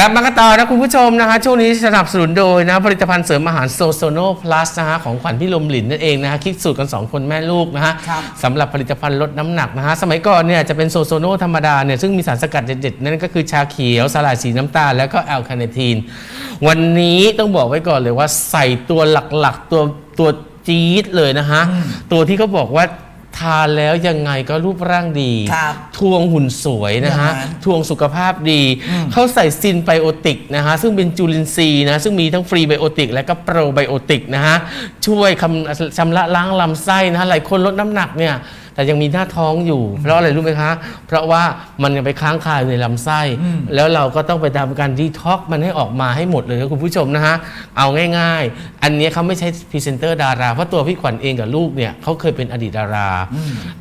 กลับมากันต่อนะคุณผู้ชมนะคะช่วงนี้สนับสนุนโดยนะผลิตภัณฑ์เสริมอาหารโซโซโนพลัสนะฮะของขวัญพี่ลมหลินนั่นเองนะฮะคิดสูตรกัน 2 คนแม่ลูกนะฮะครับ สำหรับผลิตภัณฑ์ลดน้ำหนักนะฮะสมัยก่อนเนี่ยจะเป็นโซโซโนธรรมดาเนี่ยซึ่งมีสารสกัดเด็ดๆ นั่นก็คือชาเขียวสลายสีน้ำตาล แล้วก็แอลคาเนทีน วันนี้ต้องบอกไว้ก่อนเลยว่าใส่ตัวหลักๆ ตัวตัวจี๊ดเลยนะฮะตัวที่เขาบอกว่า ทานแล้วยังไงก็รูปร่างดีครับทวงหุ่นสวยนะฮะอย่างนั้นทวงสุขภาพดี เขาใส่ซินไบโอติกนะฮะซึ่งเป็นจุลินทรีย์นะซึ่งมีทั้งฟรีไบโอติกและก็โปรไบโอติกนะฮะช่วยคำชำระล้างลำไส้นะฮะหลายคนลดน้ำหนักเนี่ย แต่ยังมีหน้าท้องอยู่ เพราะอะไรรู้ไหมคะ เพราะว่ามันยังไปค้างคาอยู่ในลำไส้ แล้วเราก็ต้องไปทำการดีท็อกมันให้ออกมาให้หมดเลยนะคุณผู้ชมนะฮะเอาง่ายๆ อันเนี้ยเขาไม่ใช่พรีเซนเตอร์ดาราเพราะตัวพี่ขวัญเองกับลูกเนี่ยเขาเคยเป็นอดีตดารา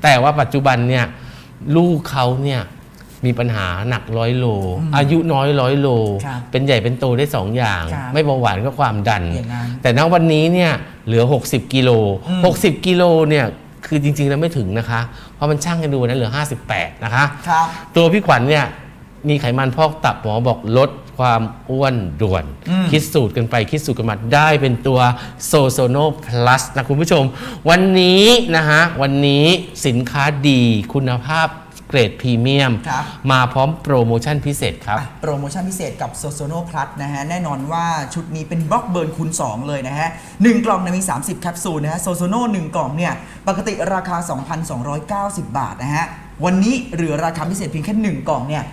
แต่ว่าปัจจุบันเนี่ยลูกเขาเนี่ยมีปัญหาหนักร้อยโล อายุน้อยร้อยโล ครับเป็นใหญ่เป็นโตได้สองอย่าง ครับไม่เบาหวานก็ความดัน อย่างนั้นแต่ณวันนี้เนี่ยเหลือ 60 กิโล60 กิโลเนี่ย คือจริงๆแล้วไม่ถึงนะคะ เพราะมันช่างกันดูนะเหลือ 58 นะคะ ครับ ตัวพี่ขวัญเนี่ยมีไขมันพอกตับหมอบอกลดความอ้วนด่วน อืม คิดสูตรกันไปคิดสูตรกันมาได้เป็นตัวโซโซโนพลัสนะคุณผู้ชม วันนี้นะฮะ วันนี้สินค้าดีคุณภาพ เกรดพรีเมียม ครับ มาพร้อมโปรโมชั่นพิเศษครับ อะโปรโมชั่นพิเศษกับ s o s o n o Plus นะฮะ แน่นอนว่าชุดนี้เป็นบล็อกเบิร์นคูณ 2 เลยนะฮะ 1 กล่องเนี่ยมี 30 แคปซูลนะฮะ s o s o n o 1 กล่องเนี่ย ปกติราคา 2,290 บาทนะฮะ วันนี้เหลือราคาพิเศษเพียงแค่ 1 กล่องเนี่ย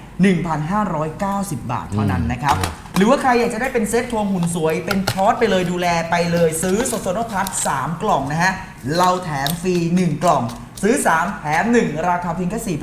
1,590 บาทเท่านั้นนะครับ หรือว่าใครอยากจะได้เป็นเซตทวงหุ่นสวย เป็นคอร์สไปเลยดูแลไปเลยซื้อ s o s o n o Plus 3 กล่องนะฮะ เราแถมฟรี 1 กล่อง ซื้อ 3 แถม 1 ราคาเพียงแค่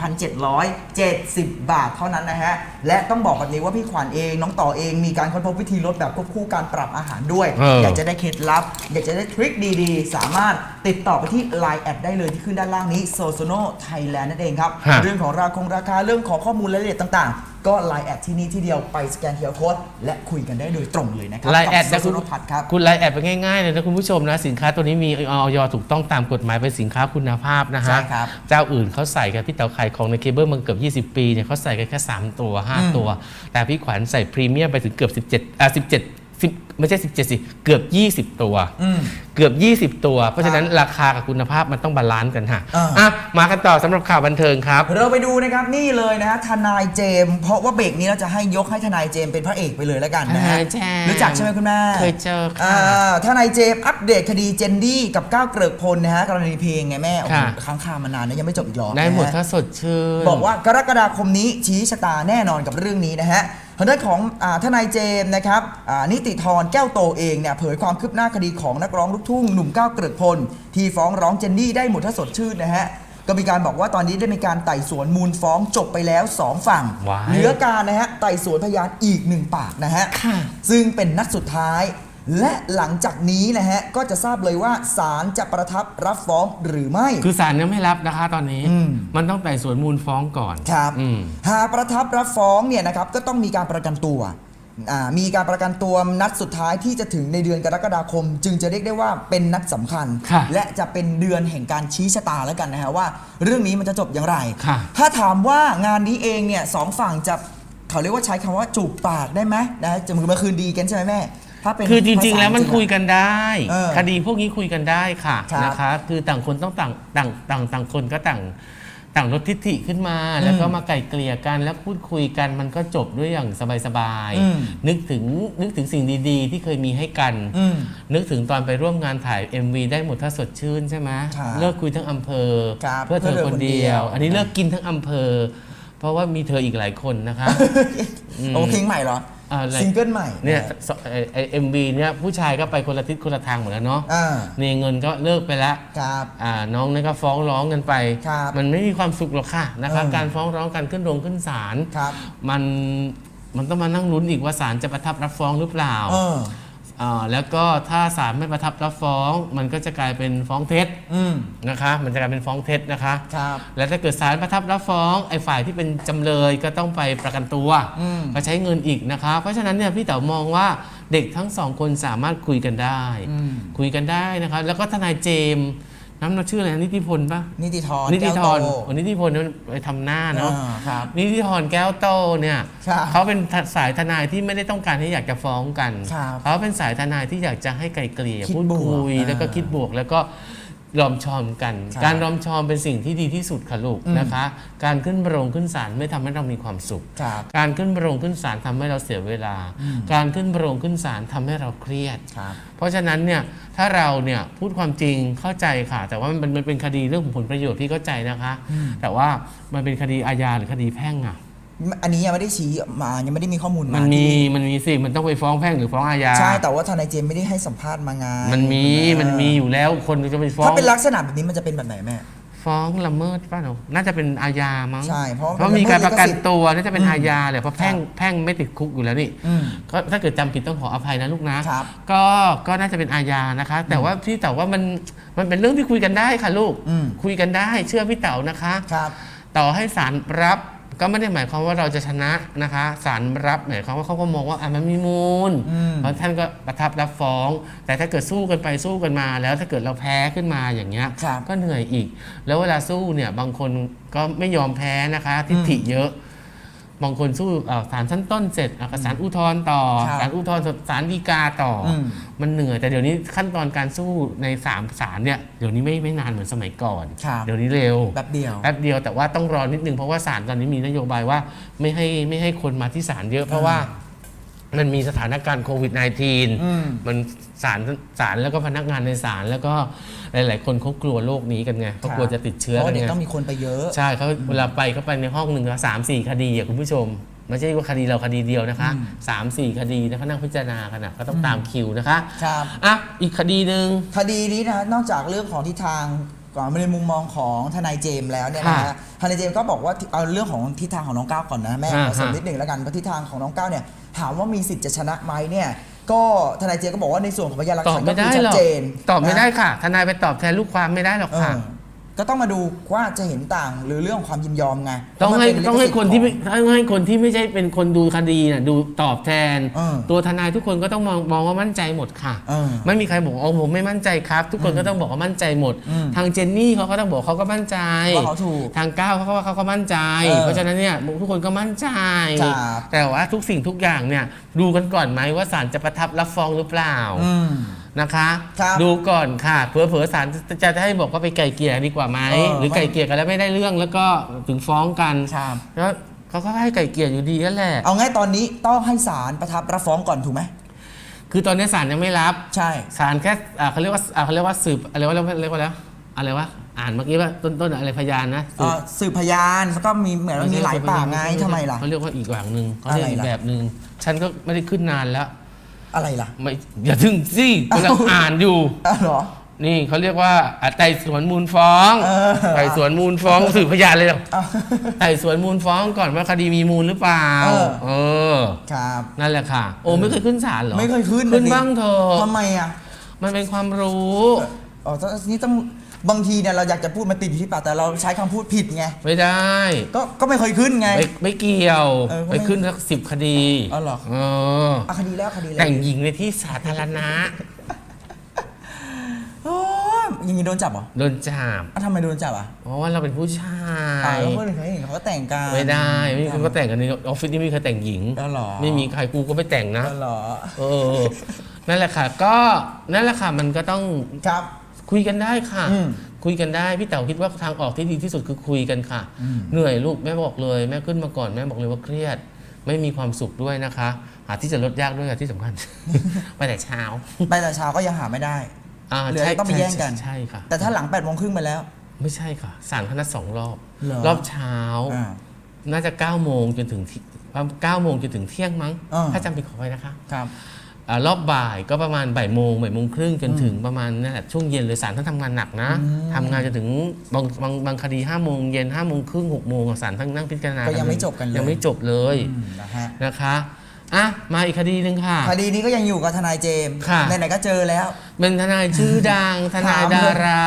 4,770 บาทเท่านั้นนะฮะ และต้องบอกแบบนี้ว่าพี่ขวัญเองน้องต่อเองมีการค้นพบวิธีลดแบบควบคู่การปรับอาหารด้วย เอออ อยากจะได้เคล็ดลับ อยากจะได้ทริคดีๆ สามารถติดต่อไปที่ Line แอดได้เลยที่ขึ้นด้านล่างนี้ s o s o n o Thailand นั่นเองครับ ฮะ เรื่องของราคงราคาเรื่องของข้อมูลรายละเอียดต่างๆ ก็ Line แอดที่นี่ที่เดียวไปสแกนเคียร์โค้ดและคุยกันได้โดยตรงเลยนะครัไลน์แอดกันะบคุโซณโนพัทครับคุณไลน์แอดไปง่ายๆเลยนะคุณผู้ชมนะสินค้าตัวนี้มีออยถูกต้องตามกฎหมายเป็นสินค้าคุณภาพนะใช่ฮะครับเจ้าอื่นเขาใส่กันพี่เต๋าขายของในเคเบิลมาเกือบ 20 ปีเนี่ยเขาใส่กันแค่ 3 ตัวอืม5ตัว แต่พี่ขวัญใส่พรีเมียมไปถึงเกือบ 17อะ17 10ไม่ใช่ 17สิเกือบ 20 ตัว อืม เกือบ 20 ตัว เพราะฉะนั้นราคากับคุณภาพมันต้องบาลานซ์กันฮะอ่า อะมากันต่อสำหรับข่าวบันเทิงครับ เราไปดูนะครับนี่เลยนะฮะทนายเจมส์เพราะว่าเบรกนี้เราจะให้ยกให้ทนายเจมส์เป็นพระเอกไปเลยแล้วกันนะฮะทนายเจมส์รู้จักใช่ไหมคุณแม่เคยเจอค่ะอ่าทนายเจมส์อัปเดตคดีเจนดี้กับก้าวเกริกพลนะฮะกรณีเพลงไงแม่โอ้โหค่ะ ค้างคามานานนะยังไม่จบอีกหรอได้หมดนะฮะ ถ้าสดชื่น บอกว่ากรกฎาคมนี้ชี้ชะตาแน่นอนกับเรื่องนี้นะฮะ ทางด้านของอาทนายเจมส์นะครับอ่านิติธรแก้วโตเองเนี่ยเผยความคืบหน้าคดีของนักร้องลูกทุ่งหนุ่มก้าวเกริกพล ที่ฟ้องร้องเจนนี่ได้หมดถ้าสดชื่นนะฮะก็มีการบอกว่าตอนนี้ได้มีการไต่สวนมูลฟ้องจบไปแล้ว 2 ฝั่งว้ายเหลือการนะฮะไต่สวนพยานอีกหนึ่งปากนะฮะค่ะซึ่งเป็นนัดสุดท้าย และหลังจากนี้นะฮะก็จะทราบเลยว่าศาลจะประทับรับฟ้องหรือไม่ คือศาลยังไม่รับนะคะตอนนี้อืม มันต้องไต่สวนมูลฟ้องก่อน ครับอืม หากประทับรับฟ้องเนี่ยนะครับก็ต้องมีการประกันตัวอ่ามีการประกันตัวนัดสุดท้ายที่จะถึงในเดือนกรกฎาคม จึงจะเรียกได้ว่าเป็นนัดสำคัญ ค่ะ และจะเป็นเดือนแห่งการชี้ชะตาแล้วกันนะฮะว่า เรื่องนี้มันจะจบอย่างไร ค่ะ ถ้าถามว่างานนี้เองเนี่ยสองฝั่งจะเขาเรียกว่าใช้คำว่าจูบปากได้ไหมนะจะมือมาคืนดีกันใช่ไหมแม่ ถ้าเป็นคือจริงภาๆษาแล้วมันจงๆคุยกันได้ เออคดีพวกนี้คุยกันได้ค่ะครับ นะคะ คือต่างคนต้องต่างต่างต่างต่างคนก็ต่างต่างลดทิฐิขึ้นมา แล้วก็มาไกล่เกลี่ยกันแล้วพูดคุยกันมันก็จบด้วยอย่างสบายอืม ๆนึกถึงนึกถึงสิ่งดีๆ ที่เคยมีให้กัน อืม นึกถึงตอนไปร่วมงานถ่าย MV ได้หมดถ้าสดชื่นใช่ไหมครับเลิกคุยทั้งอำเภอ ครับเพื่อเธอเพื่อเธอคนเดีคนเดียยววอันนี้เลิกกินทั้งอำเภอ เพราะว่ามีเธออีกหลายคนนะคะอืมโอ้เพลงใหม่เหรอ อ่าอะไรซิงเกิลใหม่เนี่ยไอเอ็มบีเนี่ยผู้ชายก็ไปคนละทิศคนละทางหมดแล้วเนาะอ่านี่เงินก็เลิกไปแล้วครับ อ่าน้องนี่ก็ฟ้องร้องกันไป ครับมันไม่มีความสุขหรอกค่ะนะคะเออ การฟ้องร้องกันขึ้นโรงขึ้นศาลครับ มันมันต้องมานั่งลุ้นอีกว่าศาลจะประทับรับฟ้องหรือเปล่า เอออ่า แล้วก็ถ้าศาลไม่ประทับรับฟ้อง มันก็จะกลายเป็นฟ้องเท็จอืมนะคะ มันจะกลายเป็นฟ้องเท็จนะคะ ครับ และถ้าเกิดศาลประทับรับฟ้องไอ้ฝ่ายที่เป็นจำเลยก็ต้องไปประกันตัวอืม ก็ใช้เงินอีกนะคะ เพราะฉะนั้นเนี่ยพี่เต๋อมองว่าเด็กทั้งสองคนสามารถคุยกันได้ อืม คุยกันได้นะคะแล้วก็ทนายเจมส์ น้ำเราชื่ออะไรนะนิติพลปะนิติธรนิติธรแก้วโตโอ้นิติพลเนี่ยไปทำหน้าเนาะอ่าครับนิติธรแก้วโตเนี่ยครับเขาเป็นสายทนายที่ไม่ได้ต้องการที่อยากจะฟ้องกันครับเขาเป็นสายทนายที่อยากจะให้ไกลเกลี่ยคิดพูดบวกคุยอ่าแล้วก็คิดบวกแล้วก็ รอมชอมกัน ครับ การรอมชอมเป็นสิ่งที่ดีที่สุดค่ะลูกอืมนะคะ การขึ้นโรงขึ้นศาลไม่ทำให้เรามีความสุข ครับ การขึ้นโรงขึ้นศาลทำให้เราเสียเวลา อืม การขึ้นโรงขึ้นศาลทำให้เราเครียด ครับ เพราะฉะนั้นเนี่ยถ้าเราเนี่ยพูดความจริงเข้าใจค่ะ แต่ว่ามันมันเป็นคดีเรื่องของผลประโยชน์ที่เข้าใจนะคะอืมแต่ว่ามันเป็นคดีอาญาหรือคดีแพ่งอะ อันนี้ยังไม่ได้ชี้มายังไม่ได้มีข้อมูลมามันมีที่มันมีสิมันต้องไปฟ้องแพ่งหรือฟ้องอาญาใช่แต่ว่าทนายเจมส์ไม่ได้ให้สัมภาษณ์มางานมันมีมันมีอยู่แล้วคนจะไปฟ้องถ้าเป็นลักษณะแบบนี้มันจะเป็นแบบไหนแม่ ฟ้องละเมิดป่ะเนาะน่าจะเป็นอาญามั้งใช่เพราะเพราะมีการประกันละเมิดลิขสิทธิ์ตัวน่าจะเป็นอืมอาญาเลยเพราะแพ่งครับแพ่งไม่ติดคุกอยู่แล้วนี่อืม ก็ถ้าเกิดจำผิดต้องขออภัยนะลูกนะครับ ก็ก็น่าจะเป็นอาญานะคะ แต่ว่าพี่เต๋าว่ามันมันเป็นเรื่องที่คุยกันได้ค่ะลูกอืม คุยกันได้เชื่อพี่เต๋านะคะ ครับ ต่อให้ศาลรับ ก็ไม่ได้หมายความว่าเราจะชนะนะคะศาลรับหมายความว่าเขาก็มองว่าอะมันมีมูลอืมเพราะท่านก็ประทับรับฟ้อง แต่ถ้าเกิดสู้กันไปสู้กันมา แล้วถ้าเกิดเราแพ้ขึ้นมาอย่างเงี้ยครับก็เหนื่อยอีก แล้วเวลาสู้เนี่ยบางคนก็ไม่ยอมแพ้นะคะทิฐิเยอะ บางคนสู้เอ่อศาลชั้นต้นเสร็จอะก็ศาลอุทธรณ์ต่อครับศาลอุทธรณ์ศาลฎีกาต่ออมมันเหนื่อยแต่เดี๋ยวนี้ขั้นตอนการสู้ในสามศาลเนี่ยเดี๋ยวนี้ไม่ไม่นานเหมือนสมัยก่อนครับเดี๋ยวนี้เร็วแบบเดียวแป๊บเดียวแต่ว่าต้องรอนิดนึงเพราะว่าศาลตอนนี้มีนโยบายว่าไม่ให้ไม่ให้คนมาที่ศาลเยอะเพราะว่ามันมีสถานการณ์โควิด -19 อืมมันศาลศาลแล้วก็พนักงานในศาลแล้วก็ หลาย ๆ คนเขากลัวโรคนี้กันไงเขากลัวจะติดเชื้อเพราะกัว่านเด็กไงต้องมีคนไปเยอะ ใช่เขาเวลาไปเขาไปในห้องหนึ่งสามสี่คดีอะคุณผู้ชมไม่ใช่ว่าคดีเราคดีเดียวนะคะอืมสามสี่คดีนะเขานั่งพิจารณากันนะก็ต้องตามคิวนะคะครับ อะอีกคดีหนึ่ง คดีนี้นะนอกจากเรื่องของทิศทางก่อนในมุมมองของทนายเจมส์แล้วเนี่ยนะค่ะฮะทนายเจมส์ก็บอกว่าเอาเรื่องของทิศทางของน้องก้าวก่อนนะแม่อ่าขอเสริมฮะนิดหนึ่งแล้วกันว่าทิศทางของน้องก้าวเนี่ยถามว่ามีสิทธิ์จะชนะไหมเนี่ย ก็ทนายเจมส์ก็บอกว่าในส่วนของพยานหลักตอบฐานไม่ก็ได้คือชัหรดอกเจนตอบไม่นะได้ค่ะ ทนายไปตอบแทนลูกความไม่ได้หรอกเอค่ะอ ก็ต้องมาดูว่าจะเห็นต่างหรือเรื่องของความยินยอมไงต้องให้เพราะมันเป็นต้องให้คนที่ไม่ลิขสิทธิ์ต้องให้คนที่ไม่ใช่เป็นคนดูคดีน่ะดูตอบแทน เออตัวทนายทุกคนก็ต้องมองมองว่ามั่นใจหมดค่ะ เออไม่มีใครบอกอ๋อผมไม่มั่นใจครับ ทุกคนก็ต้องบอกว่ามั่นใจหมด อืมทางเจนนี่เขาก็ต้องบอกเขาก็มั่นใจว่าเขาถูกทางก้าวเขาก็ว่าเขาก็มั่นใจ เออเพราะฉะนั้นเนี่ยทุกคนก็มั่นใจ ครับแต่ว่าทุกสิ่งทุกอย่างเนี่ยดูกันก่อนไหมว่าศาลจะประทับรับฟ้องหรือเปล่า อืม นะคะ ครับดูก่อนค่ะเผื่อเผื่อๆศาลจะจะให้บอกว่าไปไกลเกลี่ยดีกว่าไหมเออ หรือไม่ไกลเกลี่ยกันแล้วไม่ได้เรื่องแล้วก็ถึงฟ้องกันครับ แล้วเขาก็ให้ไกลเกลี่ยอยู่ดีนั่นแหละ เอาง่ายตอนนี้ต้องให้ศาลประทับรับฟ้องก่อนถูกไหมคือตอนนี้ศาลยังไม่รับใช่ ศาลแค่อ่าเขาเรียกว่าอ่าเขาเรียกว่าสืบอะไรว่าเรียกว่าเรียกว่าแล้วอะไรวะอ่านเมื่อกี้ว่าต้นต้นอะไรพยานนะสืเอ่บอสืบพยานแล้วก็มีเหมือนมันมีหลายปากไงทำไมล่ะ เขาเรียกว่าอีกอย่างหนึ่งเขาเรียกอีอะไรกล่ะ แบบหนึ่งฉันก็ไม่ได้ขึ้นนานแล้ว อะไรล่ะไม่อย่าถึงสิกำลังเอ้าอ่านอยู่ อ้าวเหรอ นี่เขาเรียกว่าอะไต่สวนมูลฟ้องเออ ไต่สวนมูลฟ้องสืบพยานเลยเหรออ้าว ไต่สวนมูลฟ้องก่อนว่าคดีมีมูลหรือเปล่า เออ เออ ครับ นั่นแหละ ค่ะ โอ้ไม่เคยขึ้นศาลเหรอไม่เคยขึ้นขึ้นนะดิบ้างเถอะทำไมอะมันเป็นความรู้อ๋อตอนนี้ต้อง บางทีเนี่ยเราอยากจะพูดมาติดอยู่ที่ปากแต่เราใช้คำพูดผิดไง ไม่ได้ ก็ก็ไม่เคยขึ้นไง ไม่ไม่เกี่ยว เออก็ไปไม่ขึ้นสักสิบคดีอ๋อเหรอ เอออะคดีแล้วคดีแล้วแต่งหญิงในที่สาธารณะโอ้ยอยังงี้โดนจับเหรอโดนจับอะทำไมโดนจับอะเพราะว่าเราเป็นผู้ชาอ่ายแล้วคนอื่นเขาเห็นเขาก็แต่งกัน ไม่ได้ไม่มีคนก็แต่งกันในออฟฟิศนี่ไม่มีใครแต่งหญิงอ๋อเหรอ ไม่มีใครกูก็ไม่แต่งนะ อ๋อเหรอเออนั่นแหละค่ะ ก็นั่นแหละค่ะมันก็ต้องครับ คุยกันได้ค่ะ อืมคุยกันได้พี่เต๋าคิดว่าทางออกที่ดีที่สุดคือคุยกันค่ะ อืม เหนื่อยลูกแม่บอกเลย แม่ขึ้นมาก่อนแม่บอกเลยว่าเครียด ไม่มีความสุขด้วยนะคะ หาที่จะลดยากด้วยค่ะที่สำคัญ ไปแต่เช้าไปแต่เช้าก็ยังหาไม่ได้อ่าเหลือใช่ต้องไปแย่งกัน ใช่ค่ะ แต่ถ้าหลัง8ปดโมงครึ่งไปแล้ว ไม่ใช่ค่ะสารคณะสองรอบ เหรอ รอบเช้า อ่า น่าจะ9ก้าโมงจนถึงที่เก้าโมงจนถึงเที่ยงมั้ง อ่า ถ้าจำผิดขอไปนะคะ ครับอ่า รอบบ่ายก็ประมาณบ่ายโมงบ่ายโมงครึ่งจนถึงประมาณนั่นแหละช่วงเย็นเลยสารท่านทำงานหนักนะอืมทำงานจนถึงบางบางบางคดี5้าโมงเย็นห้าโมงครึ่งหกโมงอะสารท่านนั่งพิจารณาก็ยังเลไม่จบกันเลยยังไม่จบเลยอืมนะฮะนะคะอะมาอีกคดีหนึ่งค่ะ คดีนี้ก็ยังอยู่กับทนายเจมส์ค่ะไหนๆก็เจอแล้ว เป็นทนายชื่อดังทนายถามเลยดารา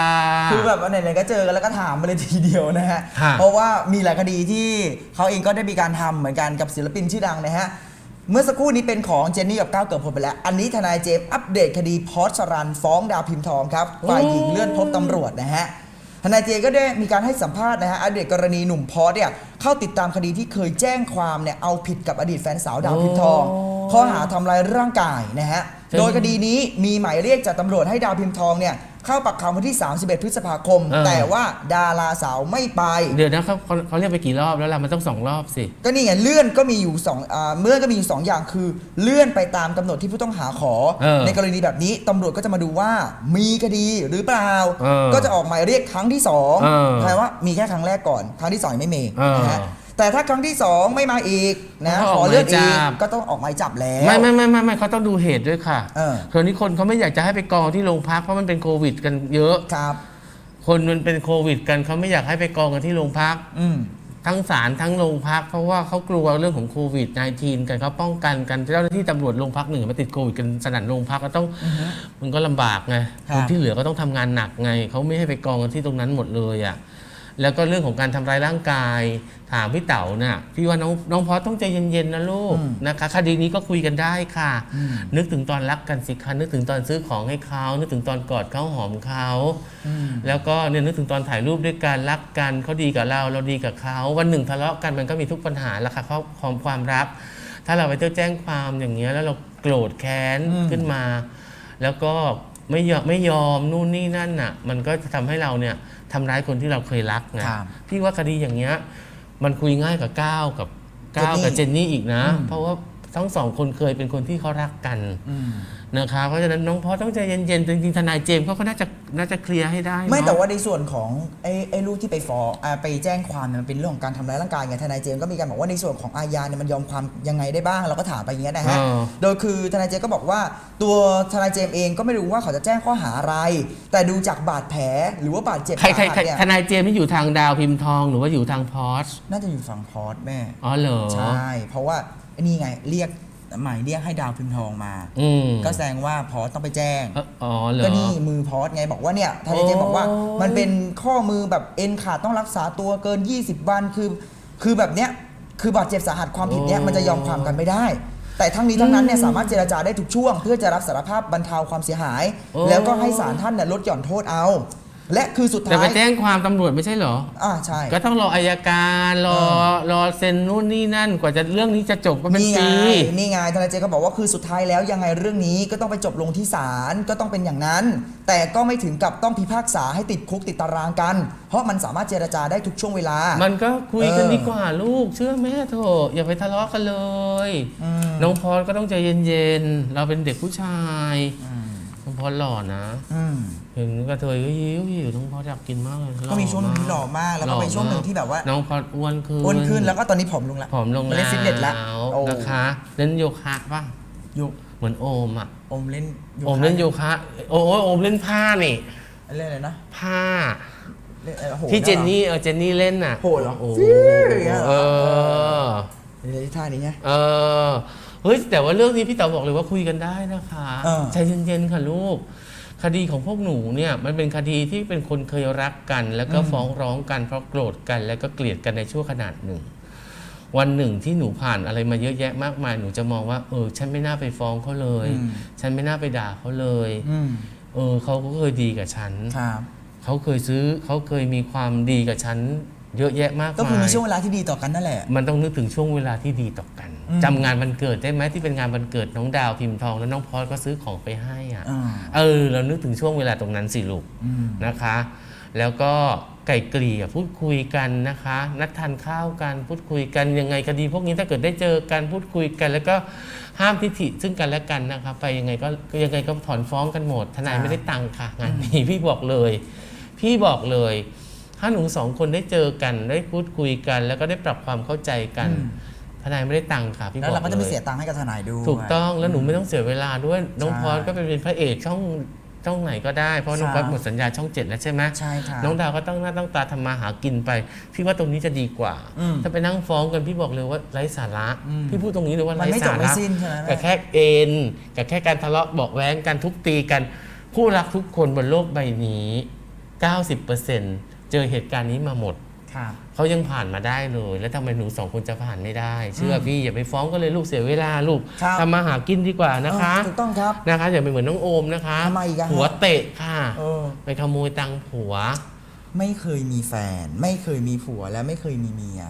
คือแบบว่าไหนๆก็เจอกันแล้วก็ถามมาเลยทีเดียวนะฮะค่ะเพราะว่ามีหลายคดีที่เขาเองก็ได้มีการทำเหมือนกันกับศิลปินชื่อดังนะฮะ เมื่อสักครู่นี้เป็นของเจนนี่กับก้าวเกิดผลไปแล้ว อันนี้ทนายเจมส์อัปเดตคดีพอสรันฟ้องดาวพิมพ์ทองครับฝ่ายหญิงเลื่อนพบตำรวจนะฮะทนายเจก็ได้มีการให้สัมภาษณ์นะฮะอัปเดตกรณีหนุ่มพอสเนี่ยเข้าติดตามคดีที่เคยแจ้งความเนี่ยเอาผิดกับอดีตแฟนสาวดาวพิมพ์ทองโอ้ข้อหาทำร้ายร่างกายนะฮะเป็นโดยคดีนี้มีหมายเรียกจากตำรวจให้ดาวพิมพ์ทองเนี่ย เข้าปักคำวันที่ 31 พฤษภาคม เออ แต่ว่าดาราสาวไม่ไป เดี๋ยวนะเขาเขาเขาเรียกไปกี่รอบแล้วล่ะมันต้องสองรอบสิ ก็นี่ไงเลื่อนก็มีอยู่สองอ่าเมื่อนก็มีอยู่สองอย่างคือเลื่อนไปตามกำหนดที่ผู้ต้องหาขอ เออในกรณีแบบนี้ตำรวจก็จะมาดูว่ามีคดีหรือเปล่า เออก็จะออกหมายเรียกครั้งที่สองเออแปลว่ามีแค่ครั้งแรกก่อน ครั้งที่สองยังไม่มีเออ นะฮะ แต่ถ้าครั้งที่สองไม่มาอีกนะก็ขออกอเลื่อนหมายจัอีกบก็ต้องออกหมายจับแล้ว ไม่ไม่ไม่ไม่ไม่เขาต้องดูเหตุด้วยค่ะเออ คราวนี้คนเขาไม่อยากจะให้ไปกองที่โรงพักเพราะมันเป็นโควิด กันเยอะ ครับ คนมันเป็นโควิด กันเขาไม่อยากให้ไปกองกันที่โรงพัก อืม ทั้งศาลทั้งโรงพัก เพราะว่าเขากลัวเรื่องของโควิด -19 กันเขาป้องกันกันเจ้าหน้าที่ตำรวจโรงพักหนึ่งมาติดโควิดกันสนั่นโรงพักก็ต้องมันก็ลำบากไงครับคนที่เหลือก็ต้องทำงานหนักไงเขาไม่ให้ไปกองกันที่ตรงนั้นหมดเลยอะ แล้วก็เรื่องของการทำร้ายร่างกาย ถามพี่เต๋าน่ะพี่ว่าน้องน้องพอสต้องใจเย็นๆนะลูกอืมนะคะคดีนี้ก็คุยกันได้ค่ะอืมนึกถึงตอนรักกันสิคะนึกถึงตอนซื้อของให้เขานึกถึงตอนกอดเขาหอมเขาอืมแล้วก็เนี่ยนึกถึงตอนถ่ายรูปด้วยกันรักกันเขาดีกับเราเราดีกับเขาวันหนึ่งทะเลาะกันมันก็มีทุกปัญหาละค่ะเขาความความรัก ถ้าเราไปเที่ยวแจ้งความอย่างเงี้ยแล้วเราโกรธแค้นอืมขึ้นมา แล้วก็ ไม่ยอมไม่ยอมนู่นนี่นั่นน่ะ มันก็จะทำให้เราเนี่ยทำร้ายคนที่เราเคยรักไงครับพี่ว่าคดีอย่างเงี้ย มันคุยง่ายกับก้าวกับก้าวเจนนี่กับเจนนี่อีกนะ อืม เพราะว่าทั้งสองคนเคยเป็นคนที่เขารักกัน อืม นะคะเพราะฉะนั้นน้องพอต้องใจเย็นๆจริงๆทนายเจมส์เขาก็น่าจะน่าจะเคลียร์ให้ได้ไม่เนอะแต่ว่าในส่วนของไอ้ไอ้ลูกที่ไปฟ้องอ่าไปแจ้งความเนี่ยมันเป็นเรื่องของการทำร้ายร่างกายไงทนายเจมส์ก็มีการบอกว่าในส่วนของอาญาเนี่ยมันยอมความยังไงได้บ้างเราก็ถามไปอย่างเงี้ยนะฮะเออโดยคือทนายเจมส์ก็บอกว่าตัวทนายเจมส์เองก็ไม่รู้ว่าเขาจะแจ้งข้อหาอะไร แต่ดูจากบาดแผลหรือว่าบาดเจ็บใครใครสาหัสใครเนี่ยทนายเจมส์นี่อยู่ทางดาวพิมพ์ทองหรือว่าอยู่ทางพอสน่าจะอยู่ฝั่งพอร์ตแม่ อ๋อเหรอ ใช่ เพราะว่าไอ้นี่ไงเรียก หมายเรียกให้ดาวพิมพ์ทองมา อืม ก็แสดงว่าพอร์ตต้องไปแจ้ง เอ่ออ๋อเหรอ ก็นี่มือพอสไงบอกว่าเนี่ยทนายเจมส์บอกว่าโอ้ยมันเป็นข้อมือแบบเอ็นขาดต้องรักษาตัวเกิน 20 วันคือ คือแบบเนี้ยคือบาดเจ็บสาหัสความผิดเนี้ยมันจะยอมความกันไม่ได้ แต่ทั้งนี้ทั้งนั้นเนี่ยสามารถเจรจาได้ทุกช่วง เพื่อจะรับสารภาพบรรเทาความเสียหาย แล้วก็ให้ศาลท่านเนี่ยลดหย่อนโทษเอา และคือสุดแต่ท้าไปยแจ้งความตำรวจไม่ใช่เหรอ อ่าใช่ ก็ต้องรออายการรอเออรอเซ็นนู่นนี่นั่นกว่าจะเรื่องนี้จะจบก็เป็นนี่ไงปี นี่ไงทนายเจมส์ก็บอกว่าคือสุดท้ายแล้วยังไงเรื่องนี้ก็ต้องไปจบลงที่ศาลก็ต้องเป็นอย่างนั้น แต่ก็ไม่ถึงกับต้องพิพากษาให้ติดคุกติดตารางกัน เพราะมันสามารถเจรจาได้ทุกช่วงเวลา มันก็คุยกันเออดีกว่าลูก เชื่อแม่เถอะอย่าไปทะเลาะกันเลย อืม น้องพรก็ต้องใจเย็นๆ เราเป็นเด็กผู้ชายน้ องพรหล่อนะอืมเห็นกระเทยก็ยิ้วหิวน้องพรอยากกินมากเลยหล่อก็มีช่วงหนึงที่หล่อมาก แล้วก็มีช่วงหนึ่งที่แบบว่า น้องพรอ้วนขึ้นอ้วนขึ้นแล้วก็ตอนนี้ผอมลงละผอมลงไปแล้เล่นฟิตเนสละวโอ้นะคะเล่นโยคะป่ะโยเหมือนโอมอะอมเล่นโอมเล่นโยคะโอ้ยโอมเล่นผ้านี่เล่นอะไรนะผ้าเล่นอะไรโหที่เจนหรอนี่เออเจนนี่เล่นน่ะโหเหรอโอ้ฟิวอย่างเงี้ยเหรอเออเล่นท่านี้ไงเออ เฮ้ยแต่ว่าเรื่องนี้พี่เต๋อบอกเลยว่าคุยกันได้นะคะเออ ใจเย็นๆค่ะลูก คดีของพวกหนูเนี่ยมันเป็นคดีที่เป็นคนเคยรักกัน แล้วก็ฟ้องร้องกันเพราะโกรธกัน แล้วก็เกลียดกันในชั่วขนาดหนึ่ง วันหนึ่งที่หนูผ่านอะไรมาเยอะแยะมากมายหนูจะมองว่าเออ ฉันไม่น่าไปฟ้องเขาเลย อืม ฉันไม่น่าไปด่าเขาเลย อืมเออเขาก็เคยดีกับฉัน ครับเขาเคยซื้อเขาเคยมีความดีกับฉัน เยอะแยะมากมายก็คือมีช่วงเวลาที่ดีต่อกันนั่นแหละ มันต้องนึกถึงช่วงเวลาที่ดีต่อกันอืม จำงานวันเกิดได้ไหมที่เป็นงานวันเกิดน้องดาวพิมพ์ทองแล้วน้องพอสก็ซื้อของไปให้อะ อ่าเออ เรานึกถึงช่วงเวลาตรงนั้นสิลูก อืม นะคะ แล้วก็ไก่เกลี่ยพูดคุยกันนะคะ นัดทานข้าวกันพูดคุยกันยังไงคดีพวกนี้ถ้าเกิดได้เจอกันพูดคุยกัน แล้วก็ห้ามทิฐิซึ่งกันและกันนะคะไปยังไงก็ยังไงก็ถอนฟ้องกันหมด ทนายไม่ได้ตังค์ค่ะงานนี้พี่บอกเลย พี่บอกเลย ถ้าหนูสองคนได้เจอกันได้พูดคุยกัน แล้วก็ได้ปรับความเข้าใจกัน อืม ทนายไม่ได้ตังค์ค่ะพี่บแล้อวกเราก็จะไม่ลเสียตังค์ให้กับทนายด้วย ถูกต้องแล้วหนูไม่ต้องเสียเวลาด้วยน้องใช่พรก็เป็นพระเอกช่องช่องไหนก็ได้เพราะน้องพครัรบหมดสัญญาช่องเจ็ดแล้วใช่ไหม ใช่ค่ะ น้องดาวก็ต้องหน้าต้องตาทำมาหากินไป พี่ว่าตรงนี้จะดีกว่า อืมถ้าไปนั่งฟ้องกันพี่บอกเลยว่าไร้สาระ อืมพี่พูดตรงนี้เลยว่ามันไร้ไม่จสาบไม่ระสิ้นใช่ไหมแม่แต่แค่เอ็นกับแค่การทะเลาะเบอกแว้งกันทุบตีกันผู้รักทุกคนบนโลกใบนี้ 90%เจอเหตุการณ์นี้มาหมดครับ เขายังผ่านมาได้เลย แล้วทำไมหนูสองคนจะผ่านไม่ได้ เชื่อพี่อย่าไปฟ้องก็เลยลูกเสียเวลาลูกครับทำมาหากินดีกว่านะคะเออถูกต้องครับนะคะอย่าไปเหมือนน้องโอมนะคะทำไมอีกอะหัวเตะค่ะ เออไปขโมยตังค์ผัว ไม่เคยมีแฟน ไม่เคยมีผัวและไม่เคยมีเมีย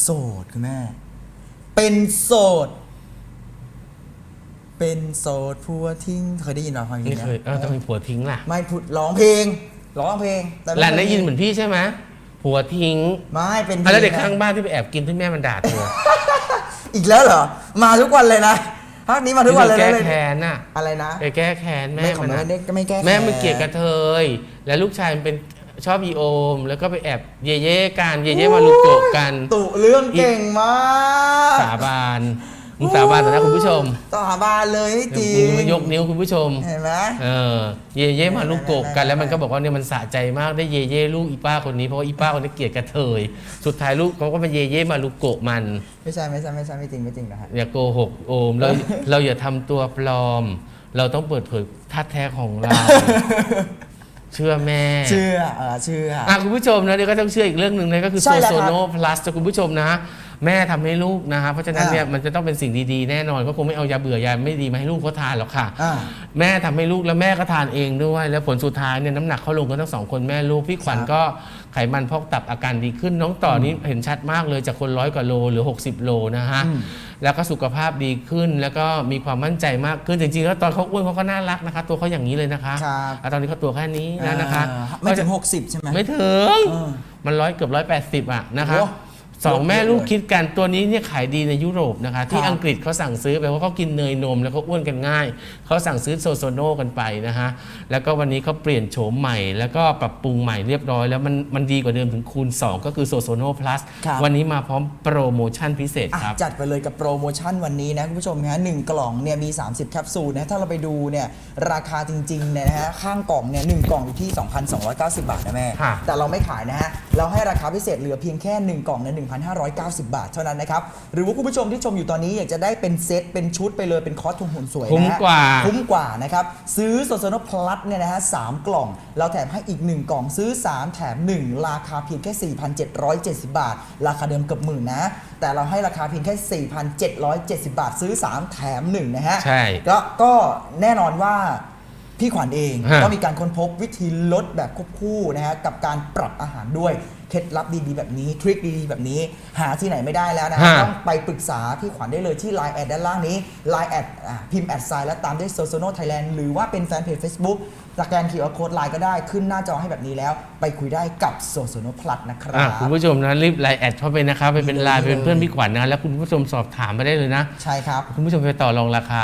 โสดคุณแม่ เป็นโสด เป็นโสดผัวทิ้งเคยได้ยินหรอฟังไม่เคยเออทำไมผัวทิ้งล่ะไม่พูดร้องเพลงร้องเพลงแต่ม่หลานเคได้ยินเหมือนพี่ใช่ไหม ผัวทิ้งไม่เป็นอะแล้วเด็กพลข้างบ้านที่ไปแอบกินที่แม่มันด่าตัวอีกแล้วเหรอ มาทุกวันเลยนะพักนี้มาทุกวันเลยที่นะเราแก้แค้นน่ะอะไรนะไปแก้แค้นแม่ไม่ขอมันไม่น่ะได้ก็ไม่แก้แม่ค้มันเกลียดกระเทยแล้วลูกชายมันเป็นชอบอีโอม แล้วก็ไปแอบเย่เย่กันเย่เย่มาลุโกะกันตุเรื่องเก่งมากสาบาน มึงสาบานต่อหน้าคุณผู้ชมต่อหาบานเลยไม่จริมึงงมายกนิ้วคุณผู้ชม เห็นไหมเออ เย่เย่มาลูกโกะกันแล้วมันก็บอกว่าเนี่ยมันสะใจมากได้เย่เย่ลูกอีป้าคนนี้เพราะว่าอีป้าคนนี้เกลียดกระเทย สุดท้ายลูกเขาก็มาเย่เย่มาลูกโกะมัน ไม่ใช่ไม่ใช่ไม่ใช่ไม่จริงไม่จริงนะฮะอย่าโกหกโอมเราเราอย่าทำตัวปลอม เราต้องเปิดเผยท่าแท้ของเรา เชื่อแม่ เชื่อเออเชื่อ อะคุณผู้ชมนะเดี๋ยวก็ต้องเชื่ออีกเรื่องหนึ่งนะก็คือใช่โซแล้วครับโซโนพลัสจะคุณผู้ชมนะ แม่ทำให้ลูกนะฮะเพราะฉะนั้นเนี่ยอ่ามัมันจะต้องเป็นสิ่งดีๆแน่นอนก็คงไม่เอายาเบื่อยาไม่ดีมาให้ลูกเขาทานหรอกค่ะอ่าแม่ทำให้ลูกแล้วแม่ก็ทานเองด้วย แล้วผลสุดท้ายเนี่ยน้ำหนักเขาลงกันทั้งสองคนแม่ลูกพี่ขวัญครับก็ไขมันพอกตับอาการดีขึ้นน้องต่อนี้เห็นชัดมากเลยจากคนร้อยกว่าโลหรือ 60 โลนะฮะอืมแล้วก็สุขภาพดีขึ้นแล้วก็มีความมั่นใจมากขึ้นจริงๆแล้วตอนเขาอ้วนเขาก็น่ารักนะคะ ตัวเขาอย่างนี้เลยนะคะครับอะตอนนี้เขาตัวแค่นี้แล้วนะคะอ่าไม่ถึง 60 ใช่ไหมไม่ถึงเออมันร้อยเกือบร้อยแปดสิบอะนะคะโอ้ สองแม่เยอะเลยลูกคิดกันตัวนี้เนี่ยขายดีในยุโรปนะคะ ที่ครับอังกฤษเขาสั่งซื้อไปเพราะเขากินเนยนมแล้วเขาอ้วนกันง่าย เขาสั่งซื้อโซโซโนกันไปนะฮะแล้วก็วันนี้เขาเปลี่ยนโฉมใหม่ แล้วก็ปรับปรุงใหม่เรียบร้อย แล้วมันมันดีกว่าเดิมถึงคูณ 2 ก็คือโซโซโนพลัสครับวันนี้มาพร้อมโปรโมชั่นพิเศษอะครับ จัดไปเลยกับโปรโมชั่นวันนี้นะคุณผู้ชมนะหนึ่งกล่องเนี่ยมี 30 แคปซูลนะถ้าเราไปดูเนี่ยราคาจริงๆเนี่ยนะฮะข้างกล่องเนี่ยหนึ่งกล่องอยู่ที่ 2,290 บาทนะแม่ค่ะแต่เราไม่ขายนะฮะเราให้ราคาพิเศษเหลือเพียงแค่ 1 กล่องเนี่ย1,590 บาทเท่านั้นนะครับ หรือว่าคุณผู้ชมที่ชมอยู่ตอนนี้อยากจะได้เป็นเซตเป็นชุดไปเลยเป็นคอร์สทุนหุ่นสวยนะฮะคุ้มกว่า คุ้มกว่านะครับ ซื้อโซโซโนพลัสเนี่ยนะฮะสามกล่อง เราแถมให้อีก 1 กล่องซื้อ 3 แถม 1 ราคาเพียงแค่ 4,770 บาท ราคาเดิมเกือบหมื่นนะ แต่เราให้ราคาเพียงแค่ 4,770 บาท ซื้อ 3 แถม 1 นะฮะใช่ก็ก็แน่นอนว่า พี่ขวัญเองฮะ ก็มีการค้นพบวิธีลดแบบควบคู่นะฮะกับการปรับอาหารด้วย เคล็ดลับดีๆแบบนี้ทริคดีๆแบบนี้ หาที่ไหนไม่ได้แล้วนะฮะฮะ ต้องไปปรึกษาพี่ขวัญได้เลยที่ Line แอดด้านล่างนี้ Line แอดอ่าพิมพ์แอดไซน์แล้วตามด้วยโซโซโนไทยแลนด์หรือว่าเป็นแฟนเพจ Facebook สแกน QR Code Line ก็ได้ขึ้นหน้าจอให้แบบนี้แล้ว ไปคุยได้กับโซโซโนพลัสนะครัอะบ คุณผู้ชมนะรีบไลน์แอดเข้าไปนะครับไปเป็นไลน์ไปเป็นเพื่อนพี่ขวัญนะแล้วคุณผู้ชมสอบถามมาได้เลยนะ ใช่ครับ คุณผู้ชมไปต่อรองราคา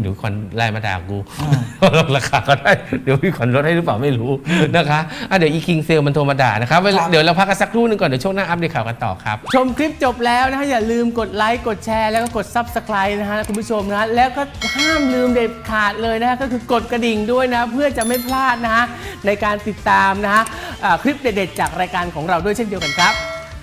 เดี๋ยวขวัญไลน์มาด่ากูอ่าต่อรองราคาก็ได้เดี๋ยวพี่ขวัญลดให้หรือเปล่าไม่รู้นะคะอะเดี๋ยวอีคิงเซลมันโทรมาด่านะครับครับเดี๋ยวเราพักกันสักครู่หนึงก่อนเดี๋ยวช่วงหน้าอัปเดตข่าวกันต่อครับ ชมคลิปจบแล้วนะฮะอย่าลืมกดไลค์กดแชร์แล้วก็กด Subscribe นะฮะคุณผู้ชมนะแล้วก็ห้ามลืมเด็ดขาดเลยนะฮะก็คือกดกระดิ่งด้วยนะ เพื่อจะไม่พลาดนะฮะในการติดตามนะฮะคลิปเด็ดๆจากรายการของเราด้วยเช่นเดียวกันครับ